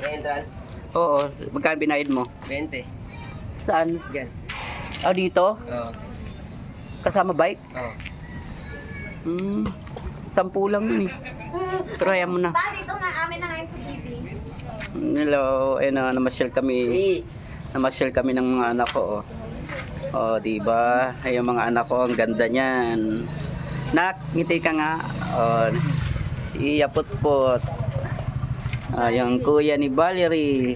Entrance, Oo, magkano binayad mo? 20. Saan? Yan. Ah, dito? Oo. Kasama bike? Oo. Hmm. Sampu lang yun eh. Pero mo na. Ba, dito nga amin na ngayon sa BB. Hello, ayun na, namasyal kami. Namasyal kami ng mga anak ko. Oh, oh di ba? Ay, yung mga anak ko, ang ganda niyan. Nak, ngiti ka nga. Oh, iyapot-pot. Ah, yung kuya ni Valerie.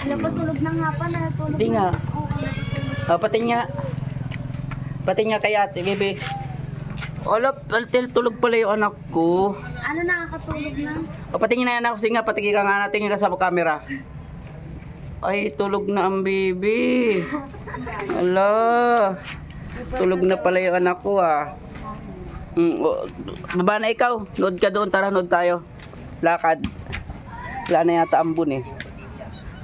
Ano pa tulog ng hapa na natulog Hindi nga. Oo, natutulog. Oh, pati nga. Pati nga kay ate, bebe. Wala, tal- tulog pala yung anak ko. Ano nakakatulog na? O, patingin na yan ako. Sige nga, patingin ka nga natin ka sa camera. Ay, tulog na ang baby. Ala. Tulog na pala yung anak ko ah. Mm, o, baba na ikaw. Nood ka doon. Tara, nood tayo. Lakad. Wala na yata ambon eh.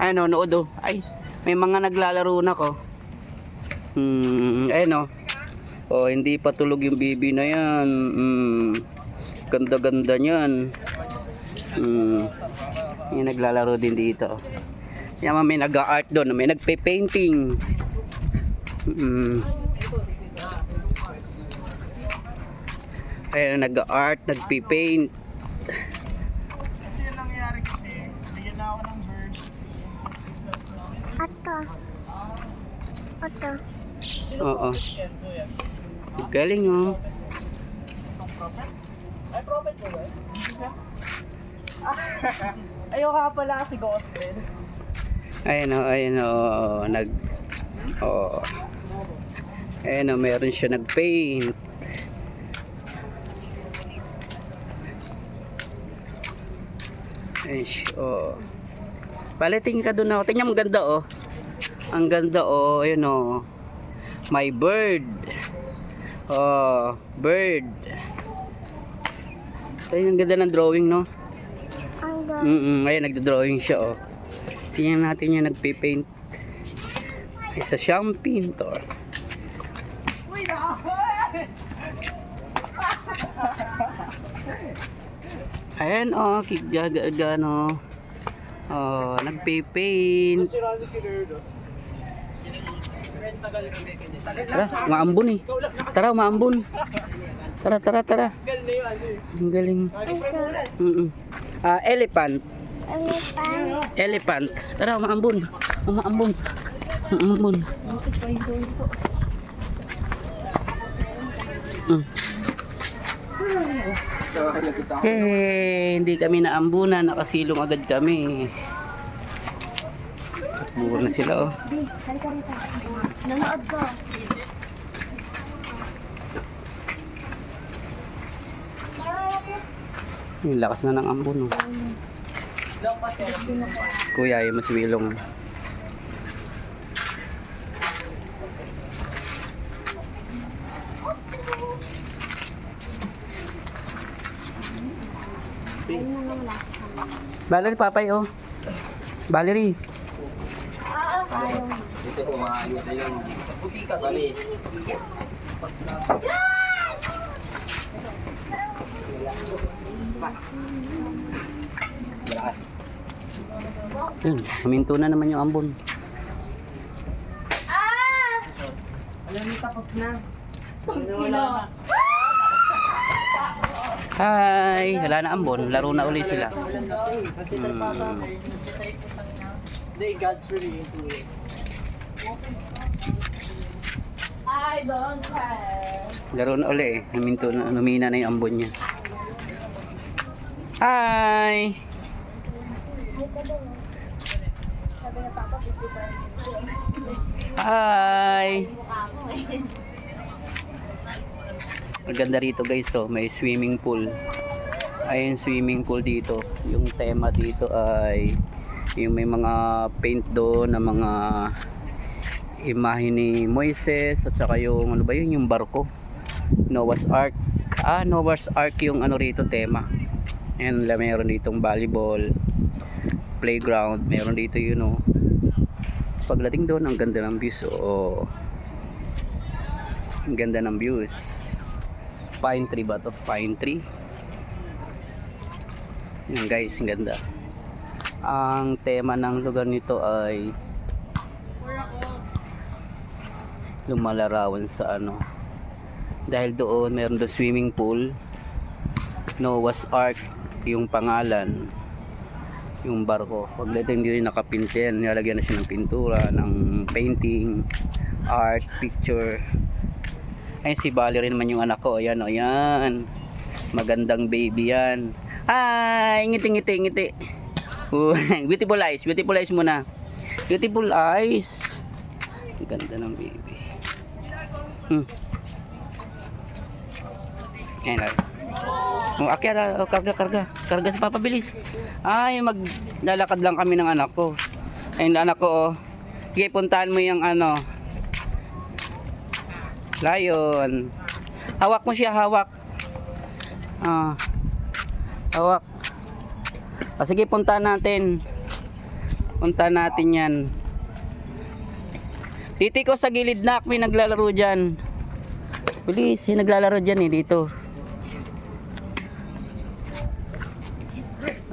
Ay, no, nood oh. Ay, may mga naglalaro na ko. Hmm, ayun oh. Oh, hindi pa tulog yung baby na yan. Hmm. Ganda-ganda niyan. Hmm. Yung naglalaro din dito. Yan may nag-art doon, may nagpe-painting. Hmm. Ayun, nag-art, nagpe-paint. Ato. Ato. Oo. Galing oh. Ayaw ka pala si Gospel. Ayun oh, ayun oh, nag oh. Ayun oh, meron siya nag-paint. Ayun siya, oh. Paliting ka doon oh. Tingnan mo ganda oh. Ang ganda oh, ayun oh. My bird. Oh, bird. Ayun ang ganda ng drawing no. Ang ga. Mm, -mm ayun nagdo-drawing siya oh. Tingnan natin yung nagpe-paint. Isa siyang pintor. Ayan oh, kigagano. Oh, nagpe-paint. Tara, maambon eh. Tara, maambon. Tara, tara, tara. Ang galing. Mm -mm. Ah, elephant. Pa? Elephant. Tara, maambon. Maambon. Maambon. Mm. Hey, hindi kami naambunan, nakasilong agad kami. Takbo na sila oh. Nanood ko. Yung lakas na ng ambon oh. Kuya, ay mas wilong. Valerie, papay oh. Valerie. Dito ko maayos na yung puti ka kami. Yun, huminto na naman yung ambon. Hi! Wala na ambon. Laro na uli sila. Hmm. They God's really into it. I don't care. Laro na uli eh. Huminto na, lumina na yung ambon niya. Hi! Sabi na papa, 50 Hi! Maganda rito guys oh, may swimming pool. Ayun swimming pool dito. Yung tema dito ay yung may mga paint doon na mga imahe ni Moises at saka yung ano ba yun yung barko. Noah's Ark. Ah, Noah's Ark yung ano rito tema. La- meron ditong volleyball playground, meron dito yun oh. Tapos pagdating doon, ang ganda ng views oh. Ang ganda ng views. Pine tree ba to? Pine tree. Yan guys, ang ganda. Ang tema ng lugar nito ay lumalarawan sa ano. Dahil doon meron doon swimming pool. Noah's Ark yung pangalan yung barko. Pag dito hindi rin nakapintin, nilalagyan na siya ng pintura, ng painting, art, picture. Ay si Valerie naman yung anak ko. Ayan, o yan. Magandang baby yan. Ay, ngiti, ngiti, ngiti. Beautiful eyes, beautiful eyes muna. Beautiful eyes. Ang ganda ng baby. Hmm. Ayan lang. Oh, akyat, oh, karga, karga. Karga sa papabilis. Ay, maglalakad lang kami ng anak ko. Ayun, anak ko, oh. Sige, puntahan mo yung ano. Lion. Hawak mo siya, hawak. Ah. Hawak. Ah, sige, puntahan natin. Puntahan natin yan. Titi ko sa gilid na, may naglalaro dyan. Bilis, yung naglalaro dyan eh, dito.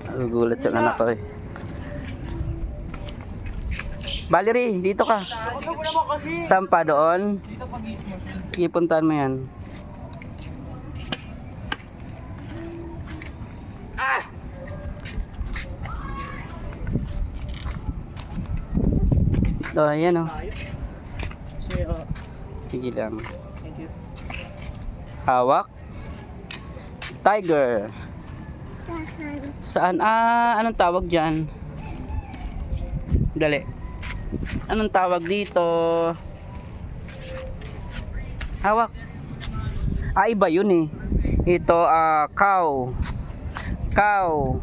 Nagugulat sa anak ko eh. Valerie, dito ka. Saan pa doon? Dito pag-ismo. Ipuntahan mo yan. Oh, ayan oh. Tayo. Kasi, uh, Sige lang. thank you. Hawak. Tiger. Saan? Ah, anong tawag dyan? Dali. Anong tawag dito? Hawak. Ah, iba yun eh. Ito, ah, cow. Cow.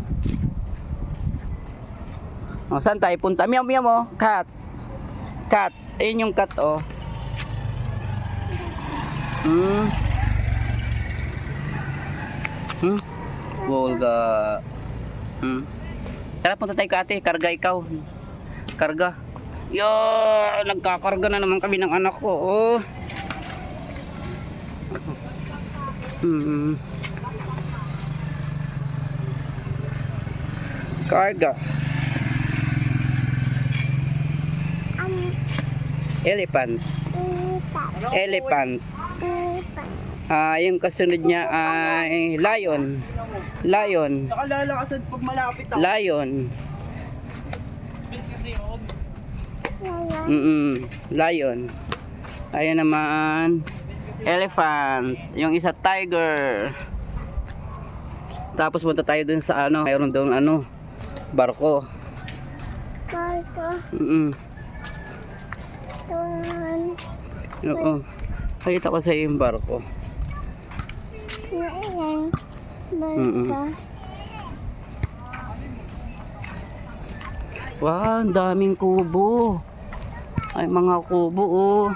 O, saan tayo punta? Meow, meow mo. Cat. Cat. Ayun yung cat, oh. Hmm. Hmm? Volga. Hmm. Tara, punta tayo ka ate. Karga ikaw. Karga. Yo, nagkakarga na naman kami ng anak ko. Oh. Hmm. Karga. Elephant. Elephant. Ah, yung kasunod niya ay lion. Lion. Nakalala ka sa pag malapit ako. Lion. Yun. Mm Lion. Ayan naman. Elephant. Yung isa tiger. Tapos punta tayo dun sa ano. Mayroon doon ano. Barko. Mm Oo. Nakita ko sa iyo yung barko. Mm Wow, ang daming kubo. Ay, mga kubo, oh.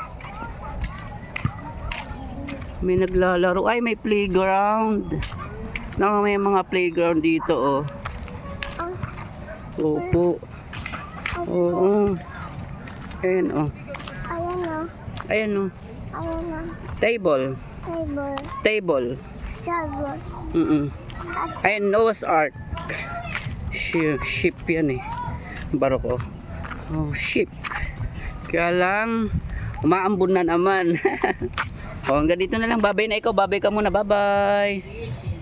May naglalaro. Ay, may playground. Naka may mga playground dito, oh. Opo. Oo. Ayan, oh. Ayan o. Ayan, oh. O. Table. Table. Table. Table. Mm Ayan, Noah's Ark. Ship, ship yan eh. Barko. Oh, ship. Kaya lang, umaambon na naman. oh, hanggang dito na lang. Babay na ikaw. Babay ka muna. Bye-bye.